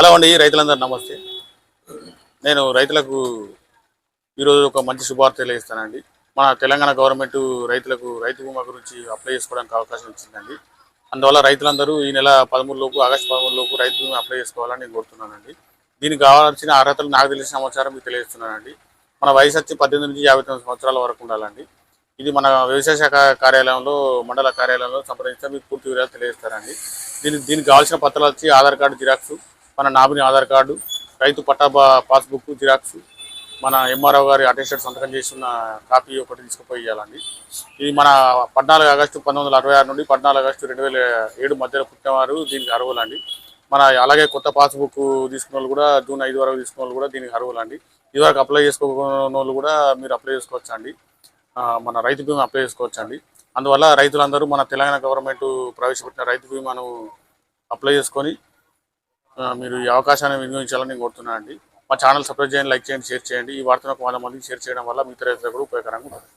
Hello అండి రైతులందరూ నమస్తే. నేను రైతులకు ఈరోజు ఒక మంచి శుభార్త తెలియజేస్తానండి. మన తెలంగాణ గవర్నమెంట్ రైతులకు రైతు బీమా గురించి అప్లై చేసుకోవడానికి అవకాశం ఇచ్చిందండి. అందువల్ల రైతులందరూ ఈ నెల పదమూడు లోపు ఆగస్టు పదమూడు లోపు రైతు బీమా అప్లై చేసుకోవాలని నేను కోరుతున్నానండి. దీనికి కావాల్సిన అర్హతలు నాకు తెలిసిన సమాచారం మీకు తెలియజేస్తున్నానండి. మన వయసు వచ్చి పద్దెనిమిది నుంచి యాభై తొమ్మిది సంవత్సరాల వరకు ఉండాలండి. ఇది మన వ్యవసాయ శాఖ కార్యాలయంలో మండల కార్యాలయంలో సంప్రదిస్తే మీకు పూర్తి వివరాలు తెలియజేస్తారండి దీనికి దీనికి కావాల్సిన పత్రాలు వచ్చి ఆధార్ కార్డు జిరాక్స్ మన నామినీ ఆధార్ కార్డు రైతు పట్టా పాస్బుక్ జిరాక్స్ మన ఎంఆర్ఓ గారి అటెస్టెడ్ సంతకం చేసిన కాపీ ఒకటి తీసుకుపోయి ఇవ్వాలండి. ఇది మన పద్నాలుగు ఆగస్టు పంతొమ్మిది వందల అరవై ఆరు నుండి పద్నాలుగు ఆగస్టు రెండు వేల ఏడు మధ్యలో పుట్టినవారు దీనికి అర్హులండి. మన అలాగే కొత్త పాస్బుక్ తీసుకున్న వాళ్ళు కూడా జూన్ ఐదు వరకు తీసుకున్న వాళ్ళు కూడా దీనికి అర్హులండి. ఇదివరకు అప్లై చేసుకోకున్న వాళ్ళు కూడా మీరు అప్లై చేసుకోవచ్చండి. మన రైతు బీమా అప్లై చేసుకోవచ్చండి. అందువల్ల రైతులందరూ మన తెలంగాణ గవర్నమెంట్ ప్రవేశపెట్టిన రైతు బీమాను అప్లై చేసుకొని మీరు ఈ అవకాశాన్ని వినియోగించాలని నేను కోరుతున్నాను అండి. మా ఛానల్ సబ్స్క్రైబ్ చేయండి లైక్ చేయండి షేర్ చేయండి. ఈ వార్తను ఒక వంద మందికి షేర్ చేయడం వల్ల మిగతా రైతులకు కూడా ఉపయోగకరంగా ఉంటుంది.